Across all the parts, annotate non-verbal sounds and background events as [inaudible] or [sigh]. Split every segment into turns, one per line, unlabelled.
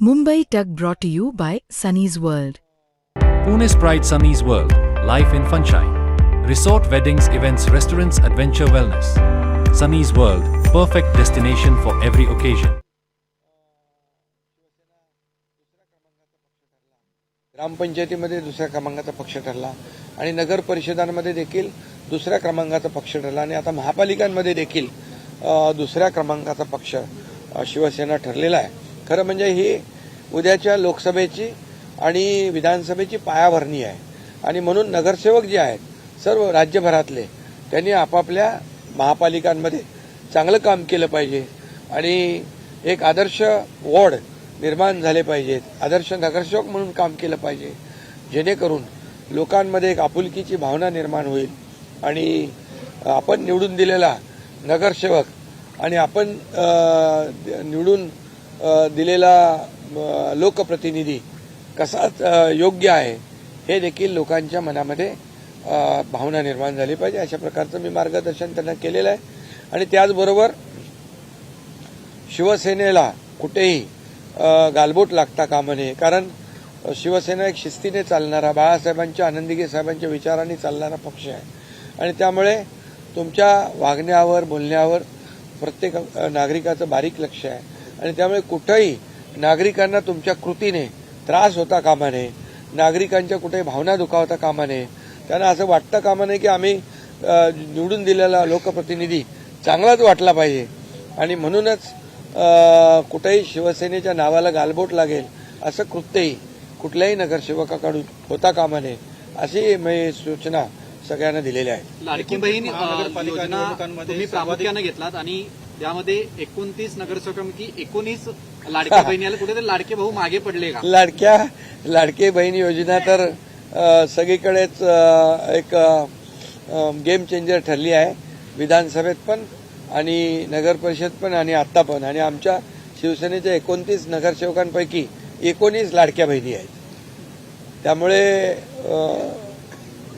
Mumbai Tug brought to you by Sunny's World.
Pune's Pride Sunny's World, Life in Funshine. Resort weddings, events, restaurants, adventure wellness. Sunny's World, perfect destination for every occasion.
ग्रामपंचायतीमध्ये दुसऱ्या क्रमांकाचा पक्ष ठरला आणि नगर परिषदांमध्ये देखील दुसऱ्या क्रमांकाचा पक्ष ठरला आणि आता महापालिकांमध्ये देखील दुसऱ्या क्रमांकाचा पक्ष शिवसेना ठरलेला आहे खरं म्हणजे ही उद्याच्या लोकसभेची आणि विधानसभेची पायाभरणी आहे. आणि म्हणून नगरसेवक जे आहेत सर्व राज्यभरातले त्यांनी आपापल्या महापालिकांमध्ये चांगलं काम केलं पाहिजे. आणि एक आदर्श वॉर्ड निर्माण झाले पाहिजेत. आदर्श नगरसेवक म्हणून काम केलं पाहिजे. जेणेकरून लोकांमध्ये एक आपुलकीची भावना निर्माण होईल. आणि आपण निवडून दिलेला नगरसेवक आणि आपण निवडून दिलेला लोकप्रतिनिधी कसा योग्य आहे हे देखील लोकांच्या मनामध्ये भावना निर्माण झाली पाहिजे. अशा प्रकारचं मी मार्गदर्शन त्यांना केलेलं आहे. आणि त्याचबरोबर शिवसेनेला कुठेही गालबोट लागता कामा नये. कारण शिवसेना एक शिस्तीने चालणारा बाळासाहेबांच्या आनंदीगे साहेबांच्या विचारांनी चालणारा पक्ष आहे. आणि त्यामुळे तुमच्या वागण्यावर बोलण्यावर प्रत्येक नागरिकाचं बारीक लक्ष आहे. आणि त्यामुळे कुठंही नागरिकांना तुमच्या कृतीने त्रास होता कामा नये नागरिकांच्या कुठेही भावना दुखावता कामा नये त्यांना असं वाटतं कामा नये की आम्ही निवडून दिलेला लोकप्रतिनिधी चांगलाच वाटला पाहिजे. आणि म्हणूनच कुठेही शिवसेनेच्या नावाला गालबोट लागेल असं कृत्यही कुठल्याही नगरसेवकाकडून होता कामा नये अशी मी सूचना सगळ्यांना दिलेल्या आहेत.
प्रामुख्याने घेतलात आणि त्यामध्ये एकोणतीस नगरसेवकांपैकी एकोणीस लाडक्या [laughs] बहिणी आल्या कुठेतरी लाडके भाऊ मागे पडले का?
लाडक्या लाडके बहीण योजना तर सगळीकडेच एक गेम चेंजर ठरली आहे विधानसभेत पण आणि नगर परिषद पण आणि आत्ता पण. आणि आमच्या शिवसेनेच्या एकोणतीस नगरसेवकांपैकी एकोणीस लाडक्या बहिणी आहेत. त्यामुळे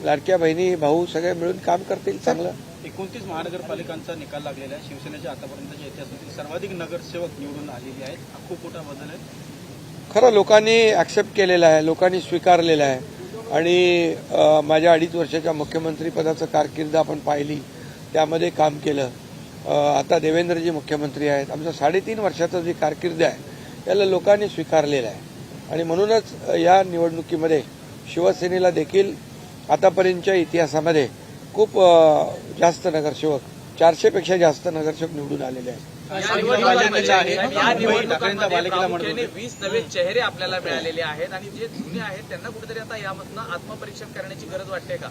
लाडक्या बहिणी भाऊ सगळे मिळून काम करतील चांगलं.
एकोणतीस महानगरपालिकांचा निकाल लागलेला आहे. शिवसेनेच्या आतापर्यंतच्या इतिहासातील म्हणजे सर्वाधिक नगरसेवक निवडून आलेले आहेत. हा खूप मोठा बदल आहे.
खरं लोकांनी ऍक्सेप्ट केलेलं आहे लोकांनी स्वीकारलेलं आहे. आणि माझ्या अडीच वर्षाच्या मुख्यमंत्रीपदाचं कारकीर्द आपण पाहिली त्यामध्ये काम केलं. आता देवेंद्रजी मुख्यमंत्री आहेत. आमचं साडेतीन वर्षाचं जी कारकीर्द आहे याला लोकांनी स्वीकारलेलं आहे. आणि म्हणूनच या निवडणुकीमध्ये शिवसेनेला देखील आतापर्यंतच्या इतिहासामध्ये खूप जास्त नगरसेवक चारशेपेक्षा जास्त नगरसेवक निवडून आलेले आहेत.
वीस नवे चेहरे आपल्याला मिळालेले आहेत आणि जे जुने आहेत त्यांना कुठेतरी आता यामधनं आत्मपरीक्षण करण्याची गरज वाटते का?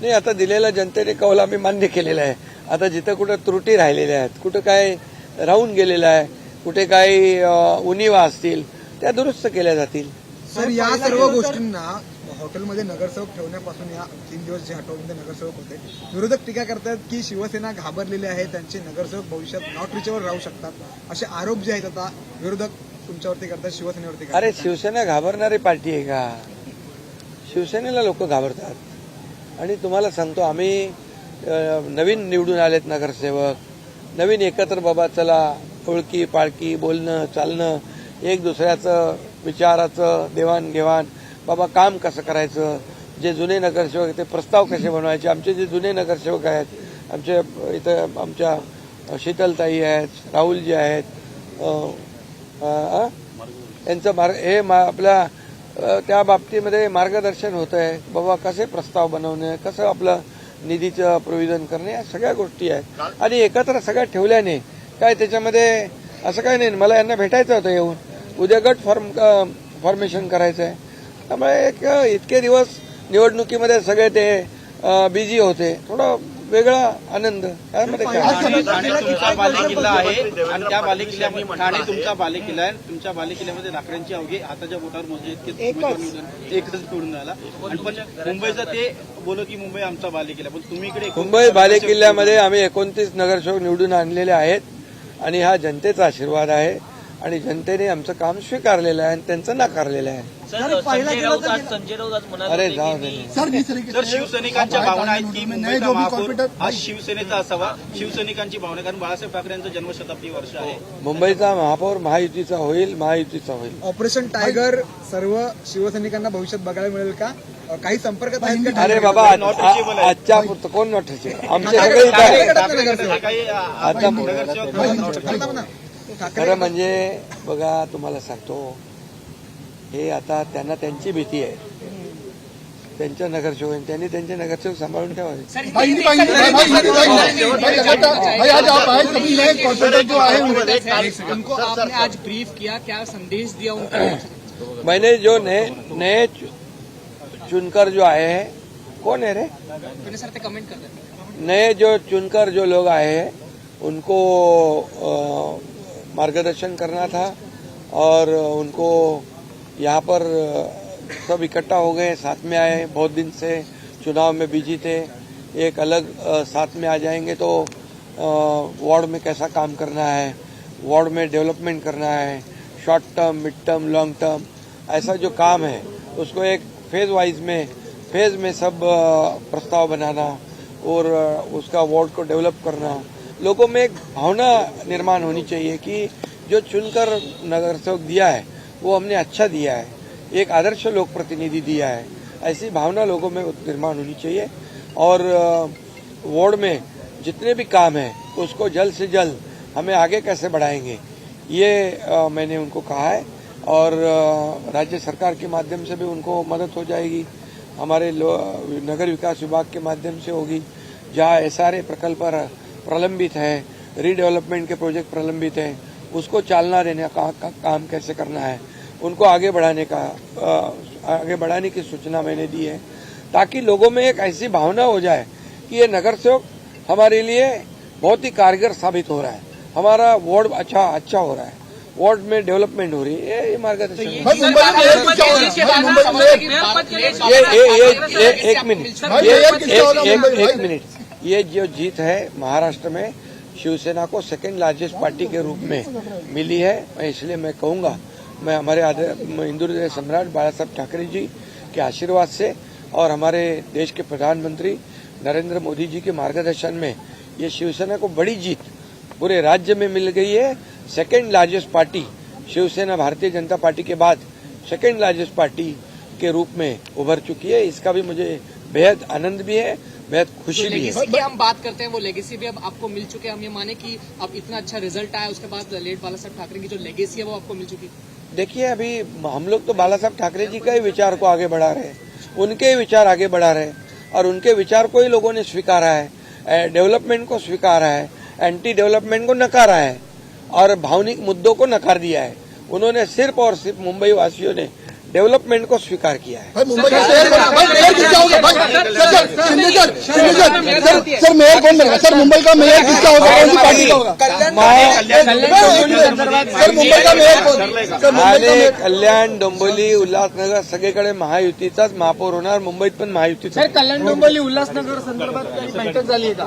नाही आता दिलेला जनतेने कौल आम्ही मान्य केलेला आहे. आता जिथं कुठं त्रुटी राहिलेल्या आहेत कुठं काय राहून गेलेलं आहे कुठे काही अ, उणिवा असतील त्या दुरुस्त केल्या जातील.
सर या सर्व गोष्टींना हॉटेलमध्ये नगरसेवक ठेवण्यापासून या तीन दिवस जे हॉटेलमध्ये नगरसेवक होते विरोधक टीका करतात की शिवसेना घाबरलेली आहे त्यांचे नगरसेवक भविष्यात नॉट रिचवर राहू शकतात. असे आरोप जे आहेत आता विरोधक तुमच्यावरती करतात शिवसेनेवरती करतात.
अरे शिवसेना घाबरणारी पार्टी आहे का? शिवसेनेला लोक घाबरतात. आणि तुम्हाला सांगतो आम्ही नवीन निवडून आलेत नगरसेवक. नवीन एकत्र बाबा चला ओळखी पाळखी बोलणं चालणं एक दुसऱ्याचं विचाराचं देवाणघेवाण. बाबा काम कसं करायचं? जे जुने नगरसेवक आहेत ते प्रस्ताव कसे बनवायचे? आमचे जे जुने नगरसेवक आहेत आमचे इथं आमच्या शीतलताई आहेत राहुलजी आहेत यांचं मार्ग हे मा- आपल्या त्या बाबतीमध्ये मार्गदर्शन होत आहे. बाबा कसे प्रस्ताव बनवणे? कसं आपलं निधीचं प्रोविजन करणे? या सगळ्या गोष्टी आहेत. आणि एकत्र सगळ्या ठेवल्याने काय त्याच्यामध्ये असं काय नाही. मला यांना भेटायचं होतं येऊन. उद्या गट फॉर्म फॉर्मेशन करायचं आहे त्यामुळे एक इतके दिवस निवडणुकीमध्ये सगळे ते बिझी होते. थोडा वेगळा आनंद. त्यामध्ये काय?
ठाणे ठाणे तुमचा बालेकिल्ला आहे. आणि त्या बालेकिल्ल्यामध्ये ठाणे तुमचा बालेकिल्ला आहे. तुमच्या बालेकिल्ल्यामध्ये लाकडांची अवघी हाताच्या बोटावर मोजे इतके उमेदवार निवडून एकच निवडून आला. आणि पण मुंबईचं ते बोलत की मुंबई आमचा बालेकिल्ला पण तुम्ही इकडे
मुंबई बालेकिल्ल्यामध्ये आम्ही एकोणतीस नगरसेवक निवडून आणलेले आहेत. आणि हा जनतेचा आशीर्वाद आहे. आणि जनतेने आमचं काम स्वीकारलेलं आहे आणि त्यांचं नाकारलेलं आहे.
संजय राऊत आज संजय राऊत आज म्हणाले
अरे
होते
जाऊ
की
दे
सर
शिवसैनिकांच्या भावना आहेत की मुंबईचा महापौर हा शिवसेनेचा असावा शिवसैनिकांची भावना कारण बाळासाहेब ठाकरे यांचं जन्मशताब्दी वर्ष आहे
मुंबईचा महापौर महायुतीचा होईल महायुतीचा होईल
ऑपरेशन टायगर सर्व शिवसैनिकांना भविष्यात बघायला मिळेल का अ, काही संपर्कात आहेत का
अरे बाबा
गटात?
आज-
Not reachable आहे.
आजच्या पुरतं कोण नोट आमचे
ठाकरे
सगळे इथं
ठाकरे
आहे.
गटातले नगरसेवक.
जे काही आ,
आता
नगरसेवक
थांबा ना. ठाकरे
खरं म्हणजे बघा तुम्हाला सांगतो हे आता त्यांना त्यांची भीती आहे. त्यांच्या नगरसेवक त्यांनी त्यांचे नगरसेवक सांभाळून ठेवावे
उनको आपने आज ब्रीफ किया क्या संदेश दिया उनको?
मैंने जो नए नए चुनकर जो आए हैं कौन है रे?
सर कमेंट कर
नए जो चुनकर जो लोग आए हैं उनको मार्गदर्शन करना था और उनको यहाँ पर सब इकट्ठा हो गए, साथ में आए बहुत दिन से, चुनाव में बिज़ी थे। एक अलग साथ में आ जाएँगे तो वार्ड में कैसा काम करना है वार्ड में डेवलपमेंट करना है short term mid term long term ऐसा जो काम है, उसको एक फ़ेज़ वाइज में फ़ेज़ में सब प्रस्ताव बनाना और उसका वार्ड को डेवलप करना। लोगों में एक भावना निर्माण होनी चाहिए कि जो चुनकर नगर सेवक दिया है वो हमने अच्छा दिया है। एक आदर्श लोक प्रतिनिधि दिया है। ऐसी भावना लोगों में निर्माण होनी चाहिए और वार्ड में जितने भी काम है उसको जल्द से जल्द हमें आगे कैसे बढ़ाएँगे ये अ, मैंने उनको कहा है और अ, राज्य सरकार के माध्यम से भी उनको मदद हो जाएगी। हमारे नगर विकास विभाग के माध्यम से होगी। जहाँ एस प्रकल्प प्रलंबित है रीडेवलपमेंट के प्रोजेक्ट प्रलंबित हैं उसको चालना देने का, का काम कैसे करना है उनको आगे बढ़ाने का आगे बढ़ाने की सूचना मैंने दी है ताकि लोगों में एक ऐसी भावना हो जाए कि ये नगर सेवक हमारे लिए बहुत ही कारगर साबित हो रहा है। हमारा वार्ड अच्छा अच्छा हो रहा है। वार्ड में डेवलपमेंट हो रही है। ये- ये मार्गदर्शन ये ये एक मिनट। ये एक मिनट। ये जो जीत है महाराष्ट्र में शिवसेना को सेकेंड लार्जेस्ट पार्टी के रूप में मिली है मैं इसलिए मैं कहूँगा मैं हमारे हिंदू सम्राट बाला साहब ठाकरे जी के आशीर्वाद से और हमारे देश के प्रधानमंत्री नरेंद्र मोदी जी के मार्गदर्शन में ये शिवसेना को बड़ी जीत पूरे राज्य में मिल गई है। Second largest party Shiv Sena Bharatiya Janata party के बाद सेकेंड लार्जेस्ट पार्टी के रूप में उभर चुकी है। इसका भी मुझे बेहद आनंद भी है, बेहद खुशी भी है।
की हम बात करते हैं, वो लेगेसी भी अब आपको मिल चुके हैं। हम ये माने कि अब इतना अच्छा रिज़ल्ट आया, उसके बाद लेट बाला साहब ठाकरे की जो लेगेसी है, वो आपको मिल चुकी। है
देखिए, अभी हम लोग तो बाला साहब ठाकरे जी का ही विचार को आगे बढ़ा रहे हैं। उनके ही विचार आगे बढ़ा रहे हैं और उनके विचार को ही लोगों ने स्वीकारा है। डेवलपमेंट को स्वीकारा है एंटी डेवलपमेंट को नकारा है और भावनिक मुद्दों को नकार दिया है। उन्होंने सिर्फ़ और सिर्फ़ मुंबई वासियों ने डेवलपमेंट को स्वीकार किया है
सर मेयर कौन बनेगा सर मुंबई का मेयर किसका होगा कौन सी पार्टी का होगा सर मुंबई का मेयर कौन मुंबई मेयर
कल्याण डोंबिवली उल्हासनगर सगळीकडे महायुतीचाच महापौर होणार मुंबईत पण महायुतीचा
कल्याण डोंबिवली उल्हासनगर संदर्भात काही बैठक झाली आहे का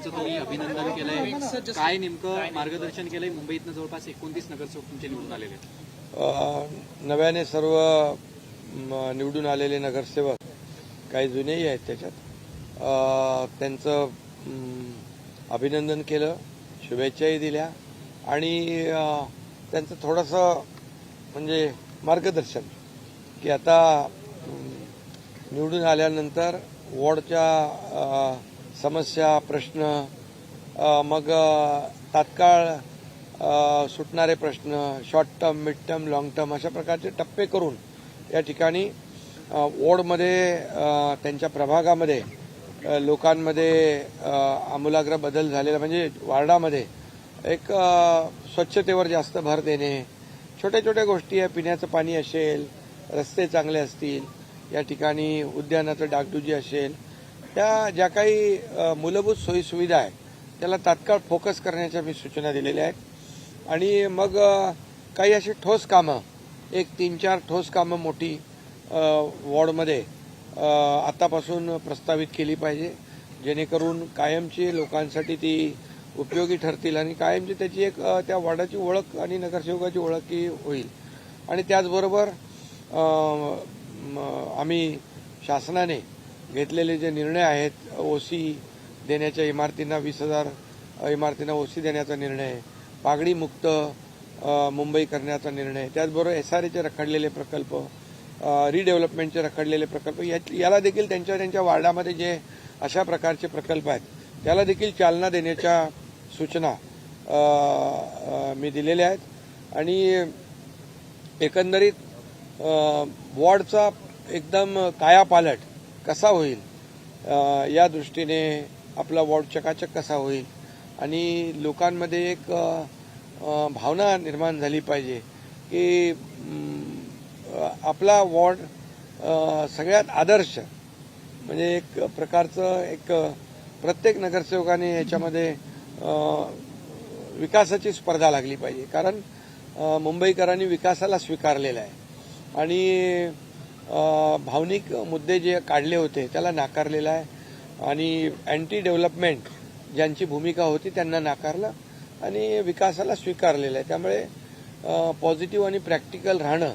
नगरसेवकांचं तुम्ही अभिनंदन केलंय. काय नेमकं मार्गदर्शन केलंय? मुंबईतनं जवळपास एकोणतीस नगरसेवक तुमचे निवडून आलेले आहेत.
नव्याने सर्व म, निवडून आलेले नगरसेवक काही जुनेही आहेत त्याच्यात. त्यांचं अभिनंदन केलं शुभेच्छाही दिल्या आणि त्यांचं थोडंसं म्हणजे मार्गदर्शन की आता निवडून आल्यानंतर वॉर्डच्या समस्या प्रश्न मग तात्काळ सुटणारे प्रश्न short term mid term long term अशा प्रकारचे टप्पे करून या ठिकाणी वॉर्डमध्ये त्यांच्या प्रभागामध्ये लोकांमध्ये आमूलाग्र बदल झालेला म्हणजे वार्डामध्ये एक स्वच्छतेवर जास्त भर देणे छोट्या छोट्या गोष्टी आहे पिण्याचं पाणी असेल रस्ते चांगले असतील या ठिकाणी उद्यानाचं डागडुजी असेल त्या ज्या काही मूलभूत सोयीसुविधा आहेत त्याला तात्काळ फोकस करण्याच्या मी सूचना दिलेल्या आहेत. आणि मग काही अशी ठोस कामं एक तीन चार ठोस कामं मोठी वॉर्डमध्ये आतापासून प्रस्तावित केली पाहिजे जेणेकरून कायमची लोकांसाठी ती उपयोगी ठरतील आणि कायमची त्याची एक त्या वॉर्डाची ओळख आणि नगरसेवकाची ओळख ही होईल. आणि त्याचबरोबर आम्ही शासनाने घेतलेले जे निर्णय आहेत ओसी देण्याच्या इमारतींना वीस हजार इमारतींना ओसी देण्याचा निर्णय पागडी मुक्त मुंबई करण्याचा निर्णय त्याचबरोबर एस आर एचे रखडलेले प्रकल्प रिडेव्हलपमेंटचे रखडलेले प्रकल्प याला देखील त्यांच्या त्यांच्या वार्डामध्ये जे अशा प्रकारचे प्रकल्प आहेत त्याला देखील चालना देण्याच्या सूचना मी दिलेल्या आहेत. आणि एकंदरीत वॉर्डचा एकदम कायापालट कसा होईल? या दृष्टीने आपला वॉर्ड चकाचक कसा होईल? आणि लोकांमध्ये एक भावना निर्माण झाली पाहिजे की आपला वॉर्ड सगळ्यात आदर्श म्हणजे एक प्रकारचं एक प्रत्येक नगरसेवकाने याच्यामध्ये विकासाची स्पर्धा लागली पाहिजे. कारण मुंबईकरांनी विकासाला स्वीकारलेला आहे. आणि भावनिक मुद्दे जे काढले होते त्याला नाकारलेला आहे. आणि अँटी डेव्हलपमेंट ज्यांची भूमिका होती त्यांना नाकारलं आणि विकासाला स्वीकारलेलं आहे. त्यामुळे पॉझिटिव्ह आणि प्रॅक्टिकल राहणं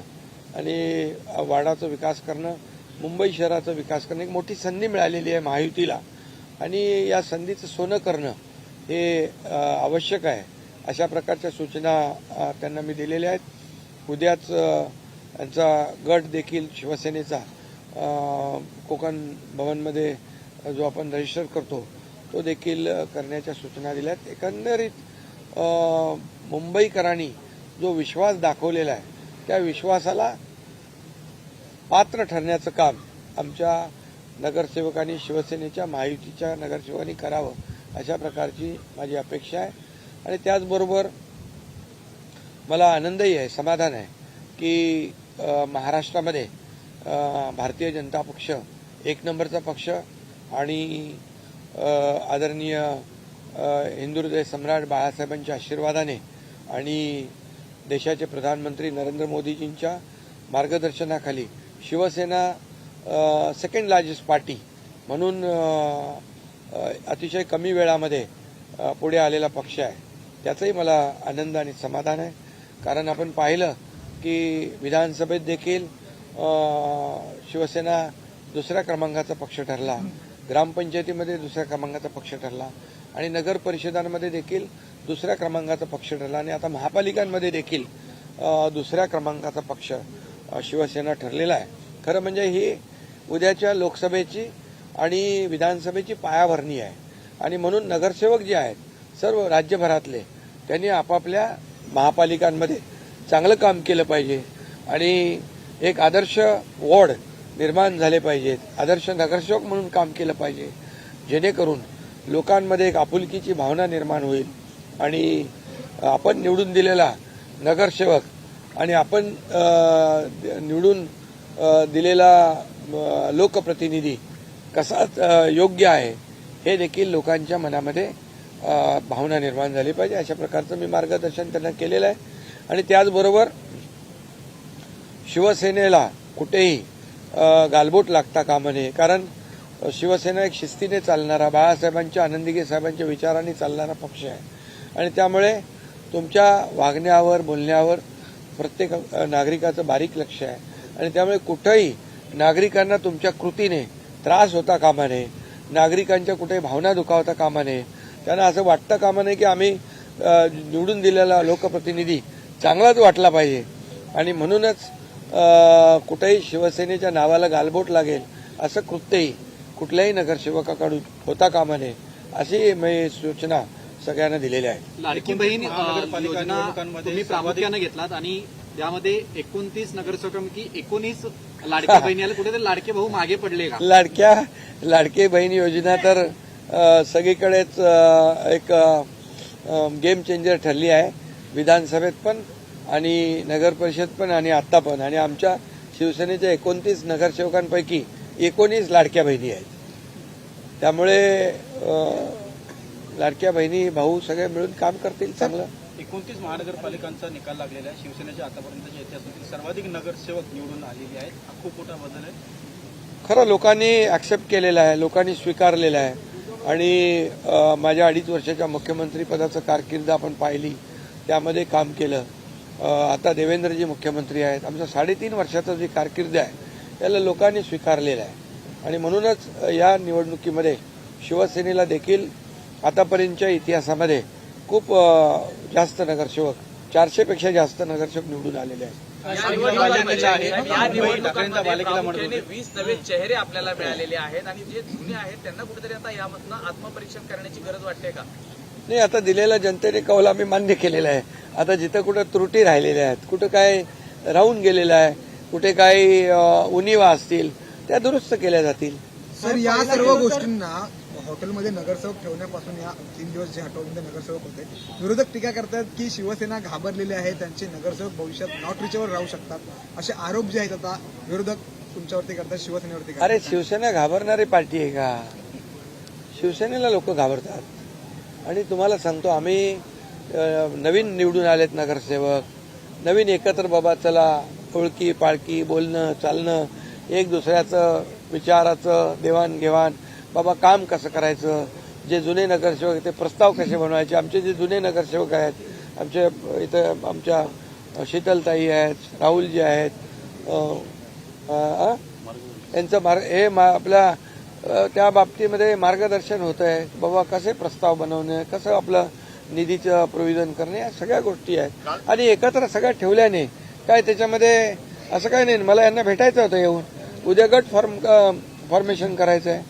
आणि वाडाचा विकास करणं मुंबई शहराचा विकास करणं एक मोठी संधी मिळालेली आहे महायुतीला. आणि या संधीचं सोनं करणं हे आवश्यक आहे. अशा प्रकारच्या सूचना त्यांना मी दिलेल्या आहेत. उद्याच यांचा गट देखील शिवसेनेचा कोकण भवनमध्ये जो आपण रजिस्टर करतो तो देखील करण्याच्या सूचना दिल्या आहेत एकंदरीत मुंबईकरांनी जो विश्वास दाखवलेला आहे त्या विश्वासाला पात्र ठरण्याचं काम आमच्या नगरसेवकांनी शिवसेनेच्या महायुतीच्या नगरसेवकांनी करावं अशा प्रकारची माझी अपेक्षा आहे. आणि त्याचबरोबर मला आनंदही आहे समाधान आहे की महाराष्ट्रामध्ये भारतीय जनता पक्ष एक नंबरचा पक्ष आणि आदरणीय अ, हिंदुहृदय सम्राट बाळासाहेबांच्या आशीर्वादाने आणि देशाचे प्रधानमंत्री नरेंद्र मोदीजींच्या मार्गदर्शनाखाली शिवसेना सेकंड लार्जेस्ट पार्टी म्हणून अतिशय कमी वेळामध्ये पुढे आलेला पक्ष आहे. त्याचाही मला आनंद आणि समाधान आहे. कारण आपण पाहिलं की विधानसभेत देखील शिवसेना दुसऱ्या क्रमांकाचा पक्ष ठरला. ग्रामपंचायतीमध्ये दुसऱ्या क्रमांकाचा पक्ष ठरला. आणि नगर परिषदांमध्ये देखील दुसऱ्या क्रमांकाचा पक्ष ठरला. आणि आता महापालिकांमध्ये देखील दुसऱ्या क्रमांकाचा पक्ष शिवसेना ठरलेला आहे. खरं म्हणजे ही उद्याच्या लोकसभेची आणि विधानसभेची पायाभरणी आहे. आणि म्हणून नगरसेवक जे आहेत सर्व राज्यभरातले त्यांनी आपापल्या महापालिकांमध्ये चांगलं काम केलं पाहिजे. आणि एक आदर्श वॉर्ड निर्माण झाले पाहिजेत. आदर्श नगरसेवक म्हणून काम केलं पाहिजे. जेणेकरून लोकांमध्ये एक आपुलकीची भावना निर्माण होईल. आणि आपण निवडून दिलेला नगरसेवक आणि आपण निवडून दिलेला लोकप्रतिनिधी कसा योग्य आहे हे देखील लोकांच्या मनामध्ये भावना निर्माण झाली पाहिजे. अशा प्रकारचं मी मार्गदर्शन त्यांना केलेलं आहे. आणि त्याचबरोबर शिवसेनेला कुठेही गालबोट लागता कामा नये. कारण शिवसेना एक शिस्तीने चालणारा बाळासाहेबांच्या आनंदीगे साहेबांच्या विचारांनी चालणारा पक्ष आहे. आणि त्यामुळे तुमच्या वागण्यावर बोलण्यावर प्रत्येक नागरिकाचं बारीक लक्ष आहे. आणि त्यामुळे कुठंही नागरिकांना तुमच्या कृतीने त्रास होता कामा नये. नागरिकांच्या कुठेही भावना दुखावता कामा नये. त्यांना असं वाटतं कामा नये की आम्ही निवडून दिलेला लोकप्रतिनिधी चांगलाच वाटला पाहिजे. आणि म्हणूनच अ, कुठेही शिवसेनेच्या नावाला गालबोट लागेल असं कृत्यही कुठल्याही नगरसेवकाकडून होता कामा नये अशी मी सूचना सगळ्यांना दिलेल्या आहेत
लाडकी बहीण तुम्ही प्रामुख्यानं घेतलात आणि त्यामध्ये एकोणतीस नगरसेवकांपैकी एकोणीस लाडक्या बहिणी आल्या कुठेतरी लाडके भाऊ मागे पडले का?
लाडक्या लाडके बहीण योजना तर सगळीकडेच एक गेम चेंजर ठरली आहे. विधानसभेत पण आणि नगर परिषद पण आणि आत्ता पण. आणि आमच्या शिवसेनेच्या एकोणतीस नगरसेवकांपैकी एकोणीस लाडक्या बहिणी आहेत. त्यामुळे लाडक्या बहिणी भाऊ सगळे मिळून काम करतील चांगलं.
एकोणतीस महानगरपालिकांचा निकाल लागलेला आहे. शिवसेनेच्या आतापर्यंतच्या इतिहासातील सर्वाधिक नगरसेवक निवडून आलेले आहेत. हा खूप मोठा बदल आहे.
खरं लोकांनी ऍक्सेप्ट केलेलं आहे लोकांनी स्वीकारलेलं आहे. आणि माझ्या अडीच वर्षाच्या मुख्यमंत्रीपदाचं कारकीर्द आपण पाहिली. त्यामध्ये काम केलं. आता देवेंद्रजी मुख्यमंत्री आहेत. आमचं साडेतीन वर्षाचं जी कारकीर्द आहे त्याला लोकांनी स्वीकारलेलं आहे. आणि म्हणूनच या निवडणुकीमध्ये शिवसेनेला देखील आतापर्यंतच्या इतिहासामध्ये खूप जास्त नगरसेवक चारशेपेक्षा जास्त नगरसेवक निवडून आलेले आहेत.
वीस नवे चेहरे आपल्याला मिळालेले आहेत आणि जे जुने आहेत त्यांना कुठेतरी आता यामधनं आत्मपरीक्षण करण्याची गरज वाटते का?
नाही आता दिलेला जनतेने कौल आम्ही मान्य केलेला आहे. आता जिथं कुठं त्रुटी राहिलेल्या आहेत कुठं काय राहून गेलेलं आहे कुठे काही अ, उणिवा असतील त्या दुरुस्त केल्या जातील.
सर या सर्व गोष्टींना हॉटेलमध्ये नगरसेवक ठेवण्यापासून या तीन दिवस जे हॉटेलमध्ये नगरसेवक होते विरोधक टीका करतात की शिवसेना घाबरलेली आहे त्यांचे नगरसेवक भविष्यात नॉट रिचवर राहू शकतात. असे आरोप जे आहेत आता विरोधक तुमच्यावरती करतात शिवसेनेवरती
अरे शिवसेना घाबरणारी पार्टी आहे का? शिवसेनेला लोक घाबरतात. आणि तुम्हाला सांगतो आम्ही नवीन निवडून आलेत नगरसेवक. नवीन एकत्र बाबा चला ओळखी पाळखी बोलणं चालणं एक दुसऱ्याचं विचाराचं देवाणघेवाण. बाबा काम कसं करायचं? जे जुने नगरसेवक आहेत ते प्रस्ताव कसे बनवायचे? आमचे जे जुने नगरसेवक आहेत आमचे इथं आमच्या शीतलताई आहेत राहुलजी आहेत यांचं मार्ग हे मा- आपल्या त्या बाबतीमध्ये मार्गदर्शन होत आहे. बाबा कसे प्रस्ताव बनवणे कसं आपलं निधीचं प्रोविजन करणे या सगळ्या गोष्टी आहेत. आणि एकत्र सगळ्या ठेवल्याने काय त्याच्यामध्ये असं काय नाही. मला यांना भेटायचं होतं येऊन. उद्या गट फॉर्म फॉर्मेशन करायचं आहे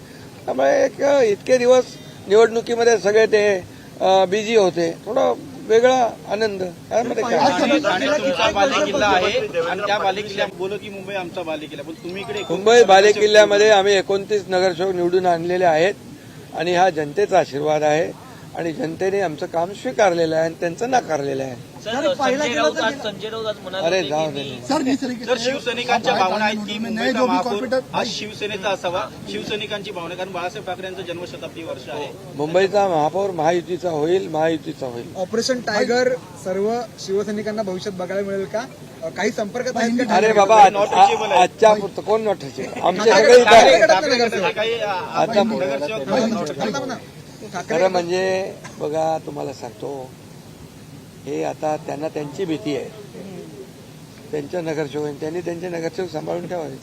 त्यामुळे एक इतके दिवस निवडणुकीमध्ये सगळे ते बिझी होते. थोडं वेगळा आनंद. त्यामध्ये काय?
मुंबई आमचा बालेकिल्ला. पण तुम्ही इकडे एकोणतीस
मुंबई बालेकिल्ल्यामध्ये आम्ही एकोणतीस नगरसेवक निवडून आणलेले आहेत. आणि हा जनतेचा आशीर्वाद आहे. आणि जनतेने आमचं काम स्वीकारलेलं आहे आणि त्यांचं नाकारलेलं आहे
सर संजय राऊत आज संजय राऊत आज म्हणाले
अरे
होते
जाऊ
की
दे
जर शिवसैनिकांच्या भावना आहेत की मुंबईचा महापौर हा शिवसेनेचा असावा शिवसैनिकांची भावना कारण बाळासाहेब ठाकरे यांचं जन्मशताब्दी वर्ष आहे
मुंबईचा महापौर महायुतीचा होईल महायुतीचा होईल
ऑपरेशन टायगर सर्व शिवसैनिकांना भविष्यात बघायला मिळेल का अ, काही संपर्कात आहेत का
अरे बाबा आजच्या पुरतं कोण नोटाचे आमचे सगळे इथं
ठाकरे. ठाकरे
खरं म्हणजे बघा तुम्हाला सांगतो हे आता त्यांना त्यांची भीती आहे त्यांच्या नगरसेवक त्यांनी त्यांचे नगरसेवक सांभाळून ठेवावे